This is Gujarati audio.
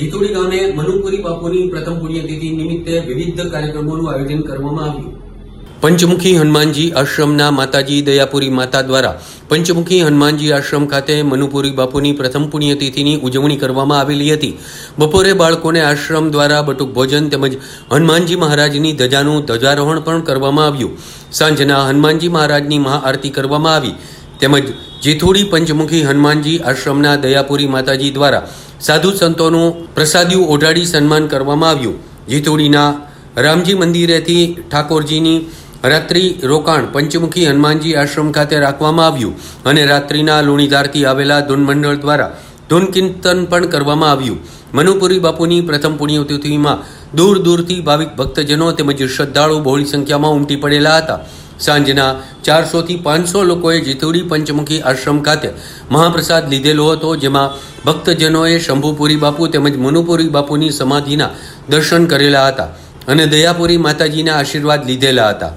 જીતુડી ગામે મનુપુરી બાપુની પ્રથમ પુણ્યતિથિ નિમિત્તે વિવિધ કાર્યક્રમોનું આયોજન કરવામાં આવ્યું. પંચમુખી હનુમાનજી આશ્રમના માતાજી દયાપુરી માતા દ્વારા પંચમુખી હનુમાનજી આશ્રમ ખાતે મનુપુરી બાપુની પ્રથમ પુણ્યતિથિની ઉજવણી કરવામાં આવેલી હતી. બપોરે બાળકોને આશ્રમ દ્વારા બટુક ભોજન તેમજ હનુમાનજી મહારાજની ધજાનું ધ્વજારોહણ પણ કરવામાં આવ્યું. સાંજના હનુમાનજી મહારાજની મહાઆરતી કરવામાં આવી. તેમજ જેથુડી પંચમુખી હનુમાનજી આશ્રમના દયાપુરી માતાજી દ્વારા સાધુ સંતોનું પ્રસાદિયું ઓઢાડી સન્માન કરવામાં આવ્યું. જીતુડીના રામજી મંદિરેથી ઠાકોરજીની રાત્રિ રોકાણ પંચમુખી હનુમાનજી આશ્રમ ખાતે રાખવામાં આવ્યું અને રાત્રિના લુણીધારથી આવેલા ધૂનમંડળ દ્વારા ધૂન કીર્તન પણ કરવામાં આવ્યું. મનુપુરી બાપુની પ્રથમ પુણ્યતિથિમાં દૂર દૂરથી ભાવિક ભક્તજનો તેમજ શ્રદ્ધાળુ બહોળી સંખ્યામાં ઉમટી પડેલા હતા. સાંજના ચારસોથી પાંચસો લોકોએ જીતુડી પંચમુખી આશ્રમ ખાતે મહાપ્રસાદ લીધેલો હતો, જેમાં ભક્તજનોએ શંભુપુરી બાપુ તેમજ મનુપુરી બાપુની સમાધિના દર્શન કરેલા હતા અને દયાપુરી માતાજીના આશીર્વાદ લીધેલા હતા.